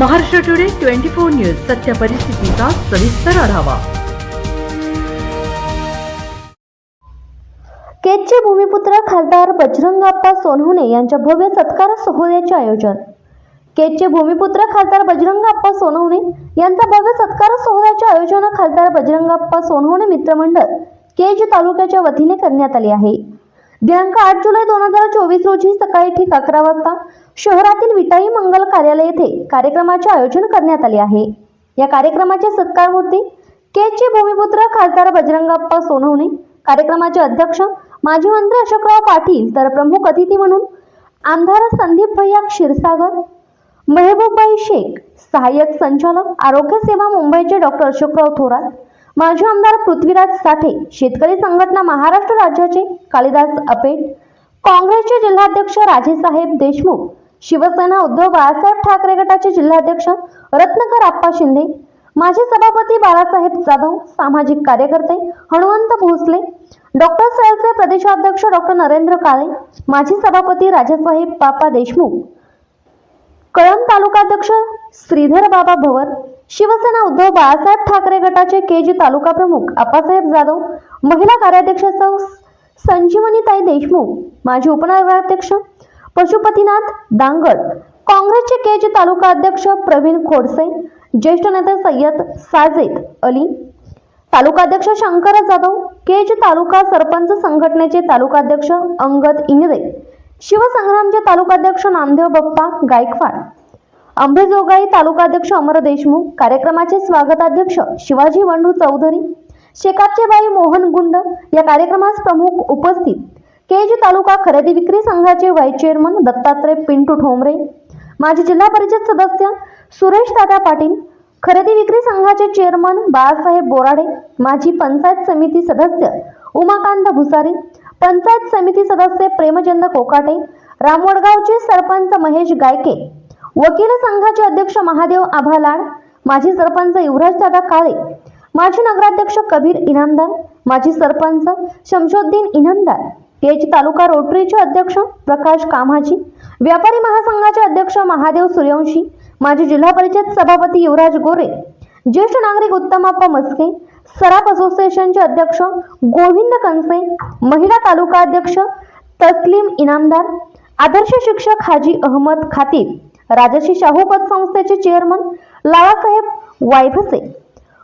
Maharashtra today twenty four news सत्य परिस्थितीचा सविस्तर आढावा. केजचे भूमिपुत्र खासदार बजरंगाप्पा सोनवणे यांच्या भव्य सत्कार सोहळ्याचे आयोजन. केजचे भूमिपुत्र खासदार बजरंगाप्पा सोनवणे यांचा भव्य सत्कार सोहळ्याचे आयोजन खासदार बजरंगाप्पा सोनवणे मित्रमंडळ केज तालुक्याच्या वतीने करण्यात आले आहे. दिनांक आठ जुलै दोन हजार चोवीस रोजी सकाळी ठीक अकरा वाजता शहरातील विटाई मंगल कार्यालय येथे कार्यक्रमाचे आयोजन करण्यात आले आहे. या कार्यक्रमाचे सत्कार मूर्ती केचे भूमिपुत्र खासदार बजरंगाप्पा सोनवणे कार्यक्रमाचे अध्यक्ष माजी मंत्री अशोकराव पाटील तर प्रमुख अतिथी म्हणून आमदार संदीप भैया क्षीरसागर मेहबूबबाई शेख सहाय्यक संचालक आरोग्य सेवा मुंबईचे डॉक्टर अशोकराव थोरात माजी आमदार पृथ्वीराज साठे शेतकरी संघटना महाराष्ट्र राज्याचे कालिदास अपेट काँग्रेसचे जिल्हाध्यक्ष राजेसाहेब देशमुख शिवसेना उद्धव बाळासाहेब ठाकरे गटाचे जिल्हाध्यक्ष रत्नकर आप्पा शिंदे माजी सभापती बाळासाहेब जाधव सामाजिक कार्यकर्ते हनुमंत भोसले डॉक्टर सेलचे प्रदेशाध्यक्ष डॉक्टर नरेंद्र काळे माजी सभापती राजासाहेब बापा देशमुख कळंब तालुकाध्यक्ष श्रीधर बाबा भवर शिवसेना उद्धव बाळासाहेब ठाकरे गटाचे केजी तालुका प्रमुख आप्पासाहेब जाधव महिला कार्याध्यक्ष सौ संजीवनीताई देशमुख माजी उपनगराध्यक्ष पशुपतीनाथ दांगड काँग्रेसचे केज तालुका अध्यक्ष प्रवीण खोडसे ज्येष्ठ नेते सय्यद साजेद अली तालुकाध्यक्ष शंकर जाधव केज तालुका सरपंच संघटनेचे तालुकाध्यक्ष अंगद इंगरे शिवसंग्रामचे तालुकाध्यक्ष नामदेव बप्पा गायकवाड अंबेजोगाई तालुकाध्यक्ष अमर देशमुख कार्यक्रमाचे स्वागताध्यक्ष शिवाजी बंडू चौधरी शेकापचे बाई मोहन गुंड या कार्यक्रमास प्रमुख उपस्थित केज तालुका खरेदी विक्री संघाचे व्हाईस चेअरमन दत्तात्रय पिंटू ठोंबरे माजी जिल्हा परिषद सदस्य सुरेश दादा पाटील खरेदी विक्री संघाचे चेअरमन बाळासाहेब बोराडे माजी पंचायत समिती सदस्य उमाकांत भुसारी पंचायत समिती सदस्य प्रेमचंद कोकाटे रामवडगावचे सरपंच महेश गायके वकील संघाचे अध्यक्ष महादेव आभालाड माजी सरपंच युवराज दादा काळे माजी नगराध्यक्ष कबीर इनामदार माजी सरपंच शमशोद्दीन इनामदार केज तालुका रोटरीचे अध्यक्ष प्रकाश कामाजी व्यापारी महासंघाचे अध्यक्ष महादेव सूर्यवंशी माजी जिल्हा परिषद सभापती युवराज गोरे ज्येष्ठ नागरिक उत्तमाप्पा मस्के सराफ असोसिएशनचे अध्यक्ष गोविंद कनसे महिला तालुका अध्यक्ष तस्लीम इनामदार आदर्श शिक्षक हाजी अहमद खातीब राजश्री शाहू पतसंस्थेचे चेअरमन लालासाहेब वायभसे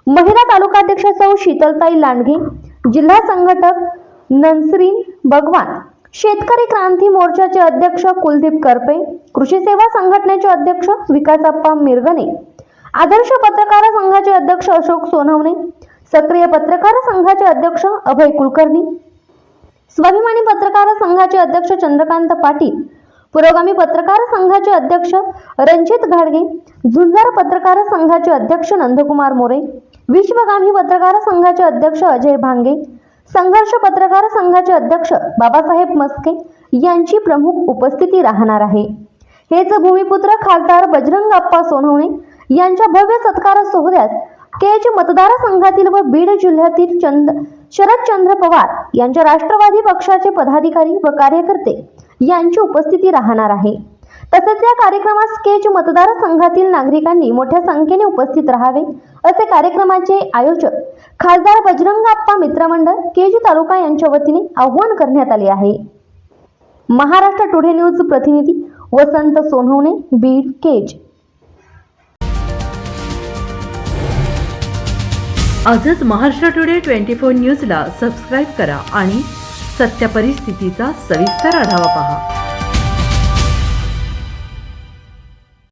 महिला तालुकाध्यक्ष सौ शीतलताई लांडगे जिल्हा संघटक नन्सरीन भगवान. शेतकरी क्रांती मोर्चाचे अध्यक्ष कुलदीप करपे कृषी सेवा संघटनेचे अध्यक्ष विकासप्पा मिरगणे आदर्श पत्रकार संघाचे अध्यक्ष अशोक सोनवणे सक्रिय पत्रकार संघाचे अध्यक्ष अभय कुलकर्णी स्वाभिमानी पत्रकार संघाचे अध्यक्ष चंद्रकांत पाटील पुरोगामी पत्रकार संघाचे अध्यक्ष रणजित घाडगे झुंजार पत्रकार संघाचे अध्यक्ष नंदकुमार मोरे विश्वगामी पत्रकार संघाचे अध्यक्ष अजय भांगे संघर्ष पत्रकार संघाचे अध्यक्ष बाबासाहेब मस्के यांची प्रमुख उपस्थिती राहणार आहे. हेच भूमिपुत्र खासदार बजरंग अप्पा सोनवणे यांच्या भव्य सत्कार सोहळ्यात केज मतदारसंघातील व बीड जिल्ह्यातील चंद शरदचंद्र पवार यांच्या राष्ट्रवादी पक्षाचे पदाधिकारी व कार्यकर्ते यांची उपस्थिती राहणार आहे. तसेच या कार्यक्रमास केज मतदारसंघातील नागरिकांनी मोठ्या संख्येने उपस्थित राहावे असे कार्यक्रमाचे आयोजक खासदार बजरंगाप्पा मित्रमंडळ केज तालुका यांच्या वतीने आव्हान करण्यात आले आहे. महाराष्ट्र टुडे न्यूज प्रतिनिधी वसंत सोनवणे बीड केज. आजच महाराष्ट्र टुडे ट्वेंटी फोर न्यूजला सबस्क्राईब करा आणि सत्य परिस्थितीचा सविस्तर आढावा पहा.